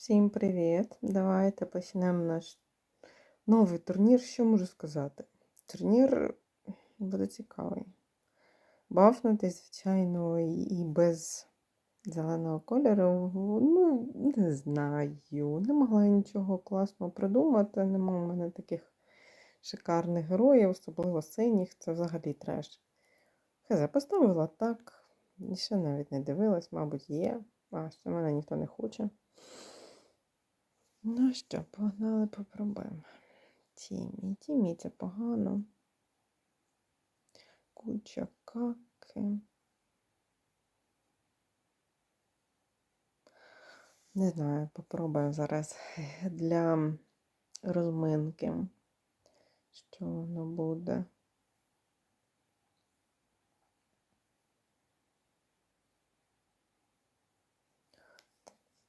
Всім привіт! Давайте почнемо наш новий турнір. Що можу сказати? Турнір буде цікавий. Бафнути, звичайно, і без зеленого кольору. Ну, не знаю. Не могла нічого класного придумати. Нема в мене таких шикарних героїв, особливо синіх. Це взагалі треш. Хз, поставила так. Ще навіть не дивилась, мабуть, є. А ще мене ніхто не хоче. Ну що, погнали попробуємо. Тімі. Тімі це погано. Куча каки. Не знаю, попробуємо зараз для розминки, що воно буде.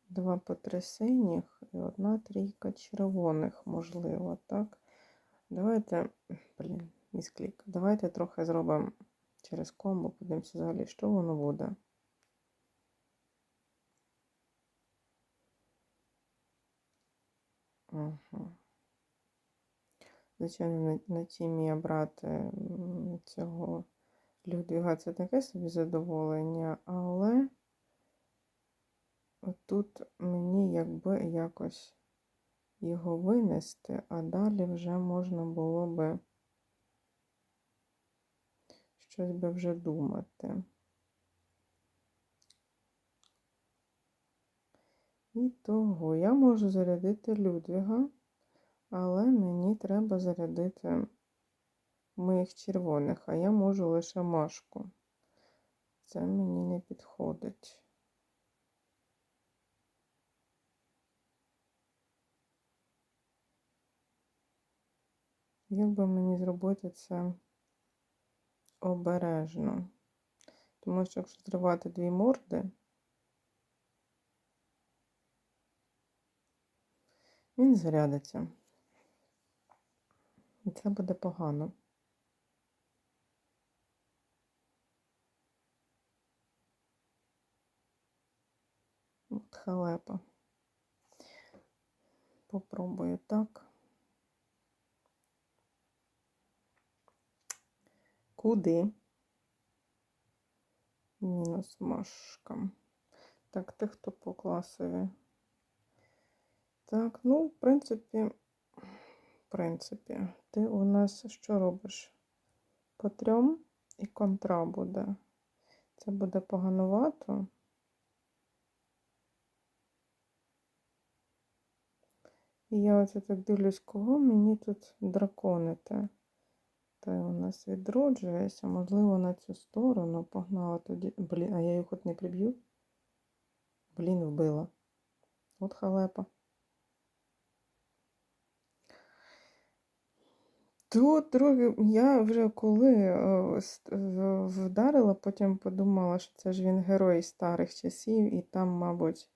Два по і одна трійка червоних, можливо, так? Давайте, блін, місклік. Давайте трохи зробимо через комбо, подивимося взагалі, що воно буде. Угу. Звичайно, на тімі я брати цього Людвіга це таке собі задоволення, але. Тут мені якби якось його винести, а далі вже можна було би щось би вже думати. І того я можу зарядити Людвіга, але мені треба зарядити моїх червоних, а я можу лише Машку. Це мені не підходить. Як би мені зробити це обережно? Тому що якщо зривати дві морди, він зарядиться. І це буде погано. От халепа. Попробую так. Куди? Мінус машка. Так, ти хто по класові? Так, ну, в принципі, в принципі, ти у нас що робиш? По трьом і контра буде. Це буде поганувато. І я оце так дивлюсь, кого мені тут драконити. Та у нас відроджується, можливо, на цю сторону погнала тоді. Блін, а я їх от не приб'ю. Блін, вбила. От халепа. Тут друге, я вже коли е, вдарила, потім подумала, що це ж він герой старих часів, і там, мабуть,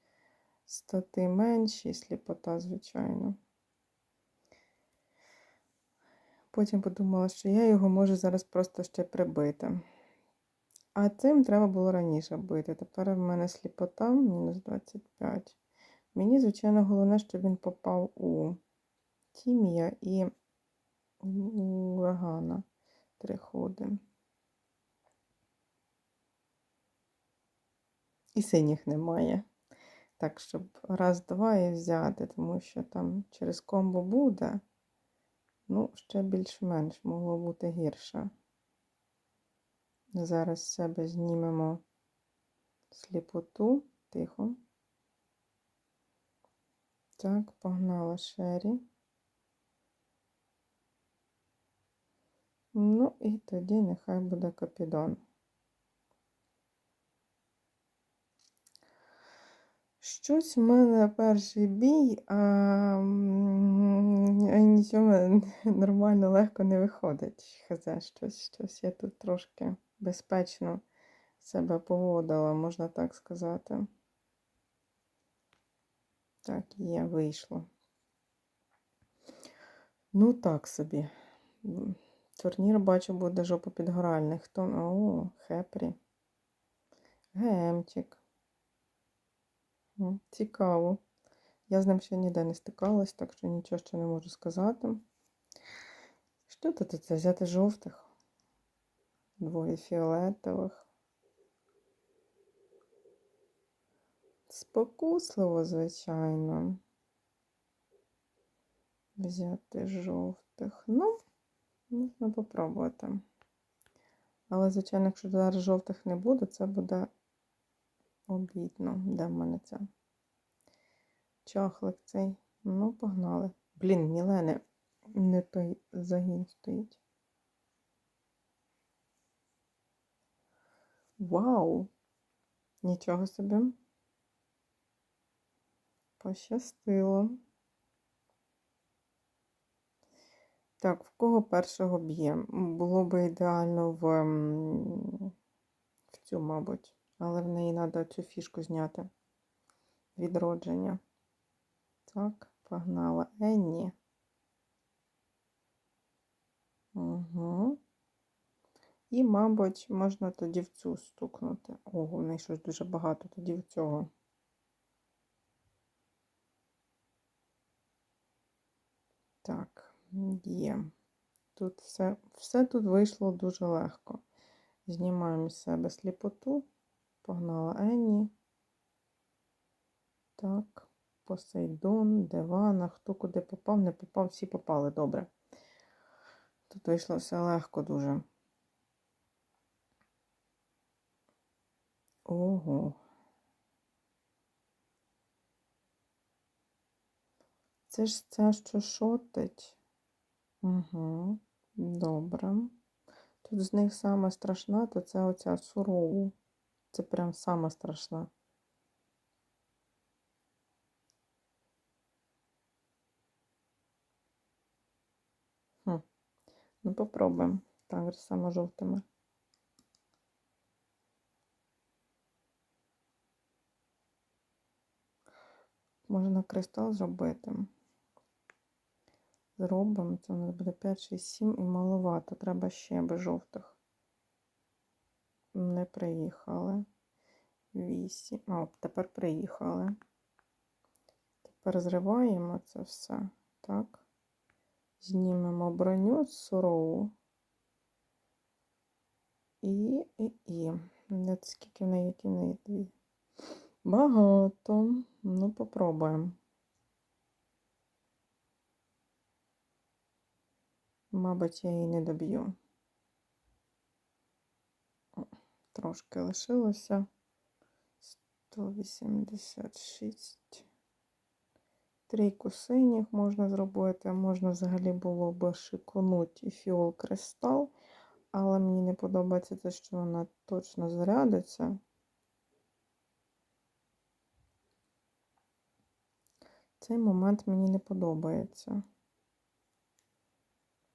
стати менші сліпота, звичайно. Потім подумала, що я його можу зараз просто ще прибити. А цим треба було раніше бити. Тепер в мене сліпота, мінус 25. Мені, звичайно, головне, щоб він попав у Тімія і урагана. Три ходи. І синіх немає. Так, щоб раз-два і взяти, тому що там через комбо буде. Ну, ще більш-менш могло бути гірше. Зараз з себе знімемо сліпоту, тихо. Так, погнала шері. Ну, і тоді нехай буде капідон. Щось в мене перший бій, а нічого нормально легко не виходить. Хз, щось, щось я тут трошки безпечно себе поводила, можна так сказати. Так, є, вийшло. Ну, так собі. Турнір, бачу, буде жопу підгоральний. Хто? О, Хепрі. Гемчик. Цікаво. Я з ним ще ніде не стикалась, так що нічого ще не можу сказати. Що тут це взяти жовтих? Двоє фіолетових. Спокусливо, звичайно. Взяти жовтих. Ну, можна попробувати. Але, звичайно, якщо зараз жовтих не буде, це буде обідно. Де в мене це? Чахлик цей. Ну, погнали. Блін, Мілени, не той загін стоїть. Вау! Нічого собі. Пощастило. Так, в кого першого б'є? Було би ідеально в, в цю, мабуть, але в неї треба цю фішку зняти. Відродження. Так, погнала. Е, ні. Угу. І, мабуть, можна тоді в цю стукнути. Ого, в неї щось дуже багато тоді в цього. Так, є. Тут все, все тут вийшло дуже легко. Знімаємо з себе сліпоту. Погнала Енні. Так, Посейдон, Девана, хто куди попав, не попав, всі попали добре. Тут вийшло все легко дуже. Ого. Це ж це, що шотить. Угу, добре. Тут з них саме страшна, то це оця сурову. Це прям саме страшна. Хм. Ну, попробуємо. Так, же саме жовтими. Можна кристал зробити. Зробимо. Це у нас буде 5, 6, 7 і маловато. Треба ще без жовтих. Не приїхали. 8. О, тепер приїхали. Тепер зриваємо це все. Так. Знімемо броню сурову. І, і, і. Скільки в неї, які неї дві. Багато. Ну, попробуємо. Мабуть, я її не доб'ю. Трошки лишилося. 186. Трійку синіх можна зробити. Можна взагалі було б шиконуть і фіол кристал, але мені не подобається те, що вона точно зарядиться. Цей момент мені не подобається.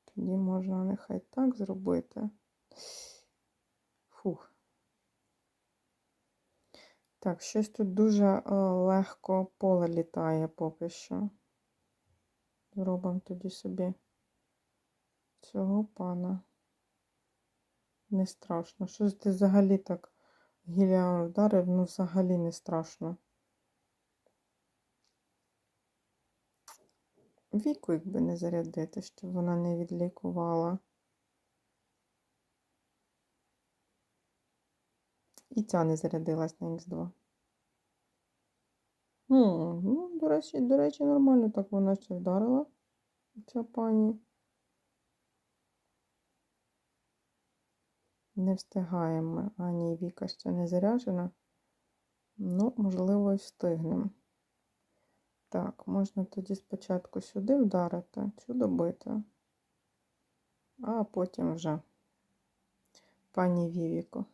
Тоді можна нехай так зробити. Фух. Так, щось тут дуже е, легко поле літає поки що. Зробимо тоді собі цього пана. Не страшно. Щось ти взагалі так гіліан вдарив, ну взагалі не страшно. Віку, якби не зарядити, щоб вона не відлікувала. І ця не зарядилась на Х2. Ну, до речі, до речі, нормально так вона ще вдарила, ця пані. Не встигаємо. Ані Віка ще не заряджена. Ну, можливо, і встигнемо. Так, можна тоді спочатку сюди вдарити, цю добити, а потім вже пані Вівіко.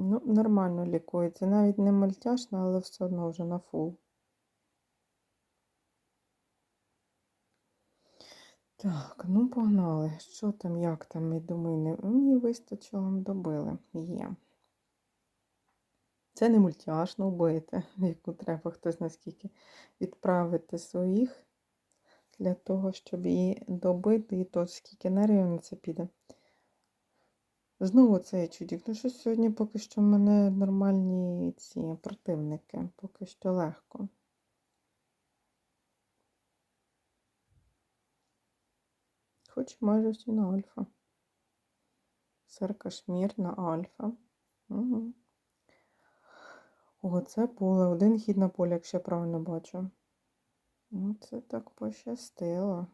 Ну, нормально лікується. Навіть не мультяшна, але все одно вже на фул. Так, ну погнали. Що там, як там, я думаю, не... мені вистачило, добили. Є. Це не мультяшно вбити, яку треба хтось наскільки відправити своїх для того, щоб її добити, і то скільки енергії на це піде. Знову цей чудік. Ну що сьогодні поки що в мене нормальні ці противники. Поки що легко. Хоч майже всі на альфа. Сер Кашмір на альфа. Угу. О, це поле. Один хід на полі, якщо я правильно бачу. Ну, це так пощастило.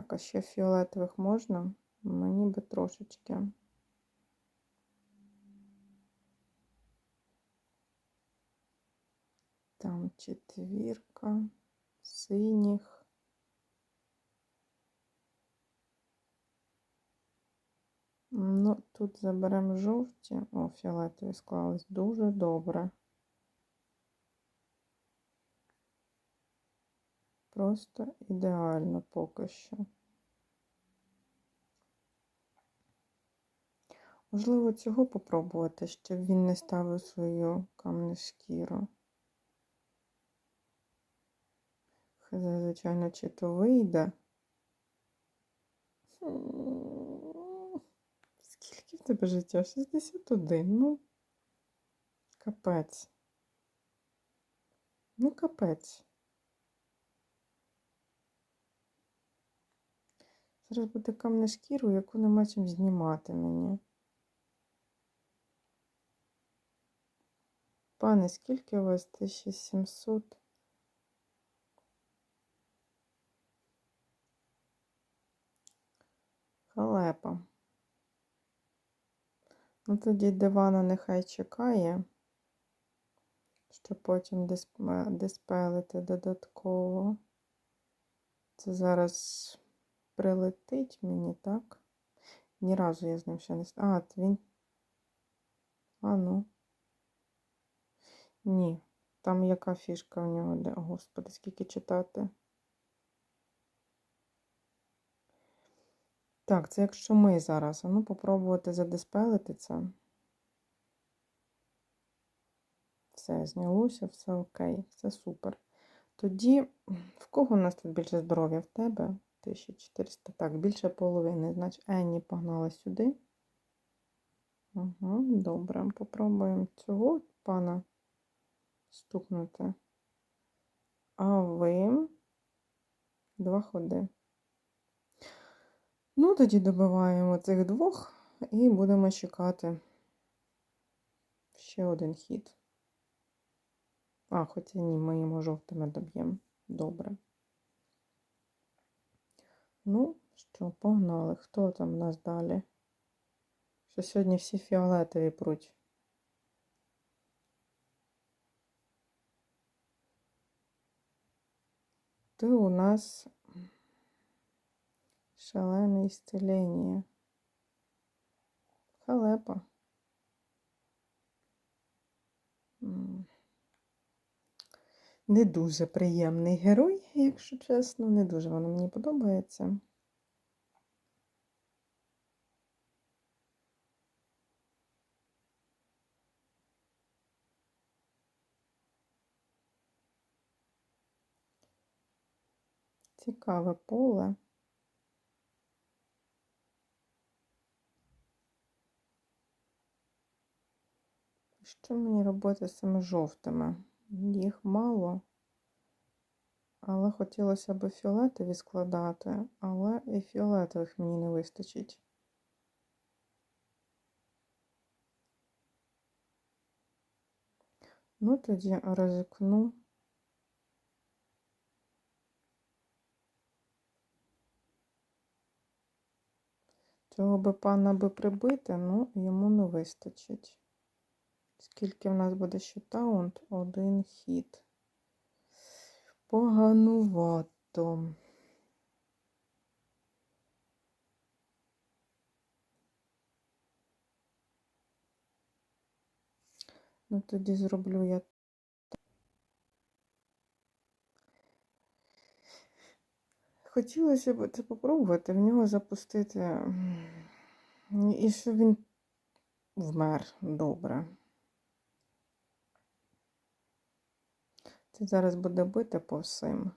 Так, а ще фіолетових можна? Мені би трошечки. Там четвірка, синіх. Ну, тут заберемо жовті. О, фіолетові склались дуже добре. Просто ідеально поки що. Можливо, цього попробувати, щоб він не ставив свою камне шкіру. Звичайно, чи то вийде. Скільки в тебе життя? 61. Ну, капець. Ну, капець. Зараз буде камне шкіру, яку нема чим знімати мені. Пане, скільки у вас 1700? Халепа. Ну, тоді дивана нехай чекає, щоб потім дисп- диспелити додатково. Це зараз прилетить мені, так? Ні разу я з ним ще не А, він. А ну. Ні. Там яка фішка в нього? Де? О, Господи, скільки читати. Так, це якщо ми зараз. А ну попробувати задиспелити це. Все, знялося, все окей, все супер. Тоді, в кого у нас тут більше здоров'я? В тебе? 1400. Так, більше половини. Значить, Енні погнала сюди. Угу, добре. Попробуємо цього пана стукнути. А ви два ходи. Ну, тоді добиваємо цих двох і будемо чекати ще один хід. А, хоча ні, ми йому жовтими доб'ємо. Добре. Ну, що, погнали. Хто там у нас далі? Що сьогодні всі фіолетові пруть. Ти у нас шалене ісцелення. Халепа. Не дуже приємний герой, якщо чесно. Не дуже воно мені подобається. Цікаве поле. Що мені робити з цими жовтими? Їх мало. Але хотілося б фіолетові складати, але і фіолетових мені не вистачить. Ну, тоді ризикну. Цього би пана би прибити, ну, йому не вистачить. Скільки в нас буде ще таунт? Один хід. Поганувато. Ну, тоді зроблю я. Хотілося б це попробувати, в нього запустити. І щоб він вмер добре. Це зараз буде бити по всім.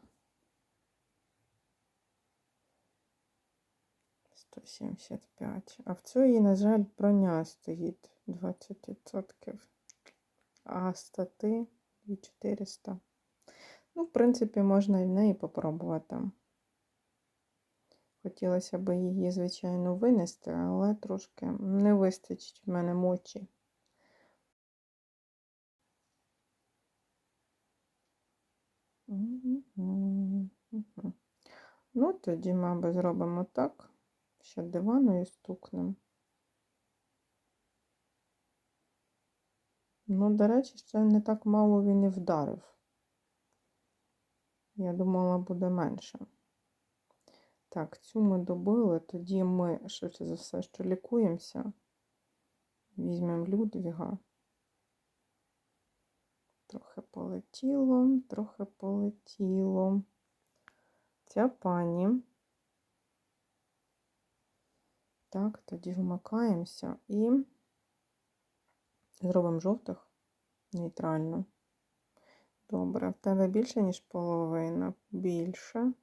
175. А в цій, на жаль, броня стоїть 20%. А стати 2400. Ну, в принципі, можна і в неї попробувати. Хотілося б її, звичайно, винести, але трошки не вистачить в мене мочі. Ну, тоді, мабуть, зробимо так. Ще диваною стукнемо. Ну, до речі, ще не так мало він і вдарив. Я думала, буде менше. Так, цю ми добили, тоді ми, швидше за все, що лікуємося. Візьмемо Людвіга. Трохи полетіло, трохи полетіло. Ця пані. Так, тоді вмикаємося і зробимо жовтих нейтрально. Добре, в тебе більше, ніж половина. Більше.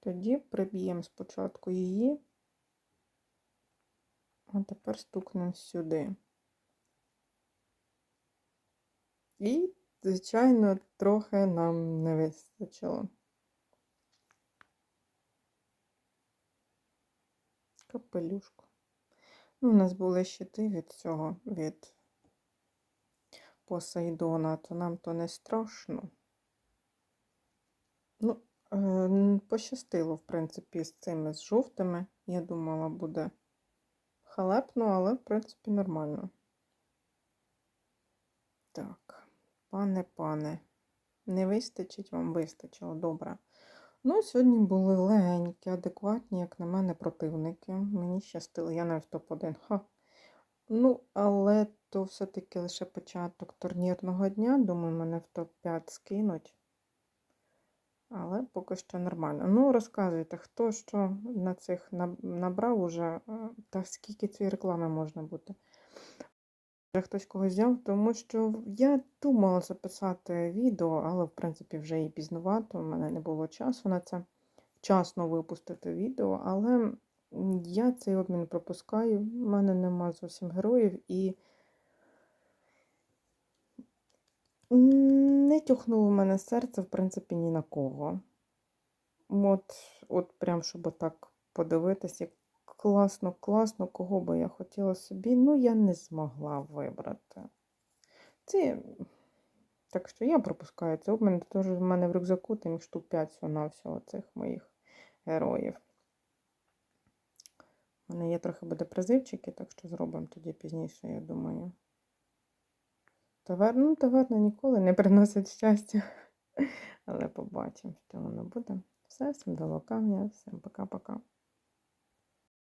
Тоді приб'ємо спочатку її, а тепер стукнемо сюди. І, звичайно, трохи нам не вистачило. Капелюшку. Ну, у нас були щити від цього, від Посейдона, то нам то не страшно. Ну, е, пощастило, в принципі, з цими з жовтими. Я думала, буде халепно, але, в принципі, нормально. Так, пане, пане, не вистачить вам вистачило, добре. Ну, сьогодні були легенькі, адекватні, як на мене, противники. Мені щастило, я навіть топ-1. Ха. Ну, але то все-таки лише початок турнірного дня. Думаю, мене в топ-5 скинуть. Але поки що нормально. Ну, розказуйте, хто що на цих набрав уже, та скільки цієї реклами можна бути. Вже хтось когось взяв, тому що я думала записати відео, але, в принципі, вже і пізнувато, у мене не було часу на це. Вчасно випустити відео, але я цей обмін пропускаю, в мене нема зовсім героїв і не тюхнуло в мене серце, в принципі, ні на кого. От, от прям, щоб так подивитися, класно, класно, кого би я хотіла собі, ну, я не змогла вибрати. Це, так що я пропускаю цей обмін, теж в мене в рюкзаку їх штук 5 всього цих моїх героїв. У мене є трохи буде призивчики, так що зробимо тоді пізніше, я думаю. Тавер... Ну, таверна ніколи не приносить щастя. Але побачимо, що воно буде. Все, всім до локання, всім пока-пока.